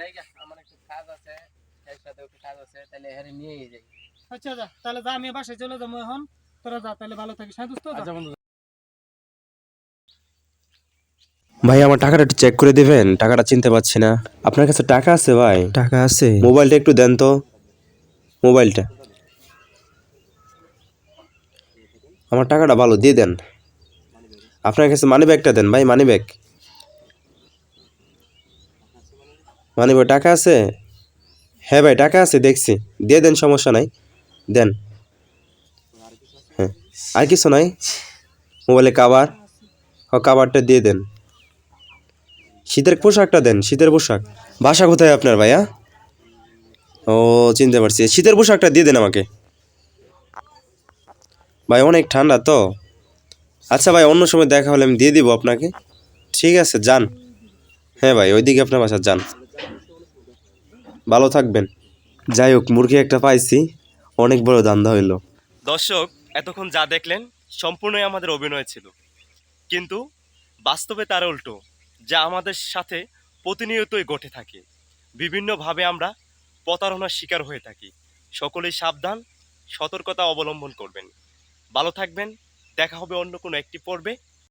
জায়গা আমার একটু কাজ আছে এর একটু কাজ আছে তাহলে নিয়েই যাই। আচ্ছা যা তাহলে যা আমি বাসায় চলে যাব এখন। তোরা যা তাহলে ভালো থাকিস। হ্যাঁ দোস্ত আচ্ছা বন্ধু ভাই আমার টাকাটা একটু চেক করে দিবেন। টাকাটা চিনতে পারছি না। আপনার কাছে টাকা আছে ভাই? টাকা আছে। মোবাইলটা একটু দেন তো। মোবাইলটা। আমার টাকাটা ভালো দিয়ে দেন। আপনার কাছে মানি ব্যাগটা দেন ভাই মানি ব্যাগ মানি ভাই, টাকা আছে? হ্যাঁ ভাই, টাকা আছে, দেখছি। দিয়ে দেন, সমস্যা নাই। দেন। হ্যাঁ আর কিছু নাই। মোবাইলে কাবার ও কাবারটা দিয়ে দেন। শীতের পোশাকটা দেন, শীতের পোশাক। বাসা কোথায় আপনার ভাইয়া ও, চিনতে পারছি। শীতের পোশাকটা দিয়ে দেন আমাকে। ভাই, অনেক ঠান্ডা তো। আচ্ছা ভাই, অন্য সময় দেখা হলে আমি দিয়ে দিব আপনাকে। ঠিক আছে, যান। হ্যাঁ ভাই, ওইদিকে আপনার বাসা, যান। ভালো থাকবেন। যাই হোক মুরগি একটা পাইছি, অনেক বড় দান্দা হইল। দর্শক, এতক্ষণ যা দেখলেন সম্পূর্ণই আমাদের অভিনয় ছিল। কিন্তু বাস্তবে তার উল্টো, যা আমাদের সাথে প্রতিনিয়তই ঘটে থাকে। বিভিন্নভাবে আমরা প্রতারণার শিকার হয়ে থাকি। সকলেই সাবধান, সতর্কতা অবলম্বন করবেন। ভালো থাকবেন, দেখা হবে অন্য কোনো একটি পর্বে।